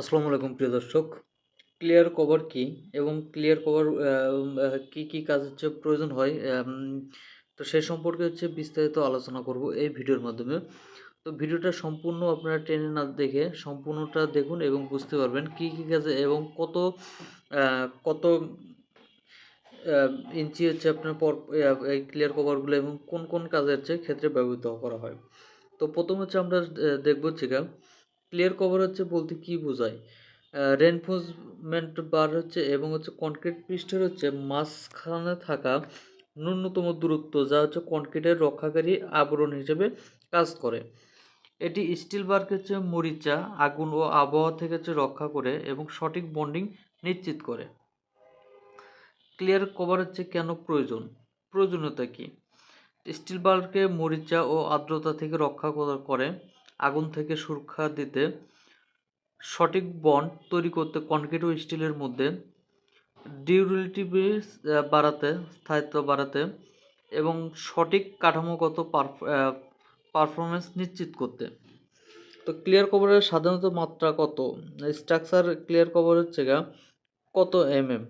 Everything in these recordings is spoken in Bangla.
আসসালামু আলাইকুম, প্রিয় দর্শক। ক্লিয়ার কভার কি এবং ক্লিয়ার কভার কি কি কাজ হচ্ছে, প্রয়োজন হয় তো সে সম্পর্কে হচ্ছে বিস্তারিত আলোচনা করব এই ভিডিওর মাধ্যমে। তো ভিডিওটা সম্পূর্ণ আপনারা টেনে না দেখে সম্পূর্ণটা দেখুন এবং বুঝতে পারবেন কি কি কাজে এবং কত কত ইঞ্চি হচ্ছে আপনার পর এই ক্লিয়ার কভারগুলো এবং কোন কোন কাজের ক্ষেত্রে ব্যবহৃত করা হয়। তো প্রথম হচ্ছে আমরা দেখব হচ্ছে ক্লিয়ার কভার হচ্ছে বলতে কি বোঝায়? রেনফোর্সমেন্ট বার হচ্ছে এবং হচ্ছে কনক্রিট পৃষ্ঠের হচ্ছে মাঝখানে থাকা ন্যূনতম দূরত্ব যা হচ্ছে কনক্রিটের রক্ষাকারী আবরণ হিসেবে কাজ করে। এটি স্টিল বারকে হচ্ছে মরিচা, আগুন ও আবহাওয়া থেকে হচ্ছে রক্ষা করে এবং সঠিক বন্ডিং নিশ্চিত করে। ক্লিয়ার কভার হচ্ছে কেন প্রয়োজন? প্রয়োজনীয়তা কি? স্টিল বাল্বকে মরিচা ও আর্দ্রতা থেকে রক্ষা করে আগুন থেকে সুরক্ষা দিতে সঠিক বন্ড তৈরি করতে কনক্রিট ও স্টিলের মধ্যে ডিউরিলিটি বাড়াতে, স্থায়িত্ব বাড়াতে এবং সঠিক কাঠামোগত পারফরমেন্স নিশ্চিত করতে। তো ক্লিয়ার কভারের সাধারণত মাত্রা কত? স্ট্রাকচার ক্লিয়ার কভার হচ্ছে গা কত এম এম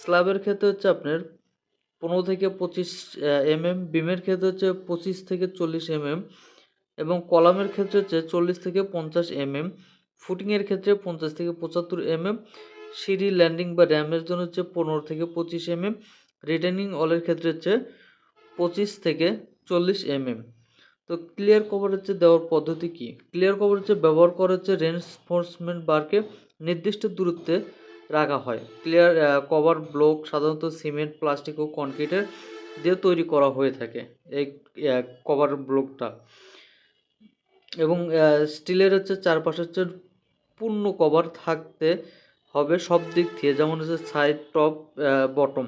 স্ল্যাবের ক্ষেত্রে হচ্ছে আপনার পনেরো থেকে পঁচিশ এম এম বিমের ক্ষেত্রে হচ্ছে পঁচিশ থেকে চল্লিশ এম এম এবং কলামের ক্ষেত্রে হচ্ছে চল্লিশ থেকে পঞ্চাশ এম এম ফুটিংয়ের ক্ষেত্রে পঞ্চাশ থেকে পঁচাত্তর এম এম সিঁড়ি, ল্যান্ডিং বা র্যামের জন্য হচ্ছে পনেরো থেকে পঁচিশ এম এম রিটার্নিং অলের ক্ষেত্রে হচ্ছে পঁচিশ থেকে চল্লিশ এম এম তো ক্লিয়ার কভার হচ্ছে দেওয়ার পদ্ধতি কি? ক্লিয়ার কভার হচ্ছে ব্যবহার করা হচ্ছে রেনফোর্সমেন্ট বারকে নির্দিষ্ট দূরত্বে রাখা হয়। ক্লিয়ার কভার ব্লক সাধারণত সিমেন্ট, প্লাস্টিক ও কনক্রিটের দিয়ে তৈরি করা হয়ে থাকে এই কভার ব্লকটা। এবং স্টিলের হচ্ছে চারপাশে হচ্ছে পূর্ণ কভার থাকতে হবে সব দিক থেকে যেমন হচ্ছে সাইড টপ বটম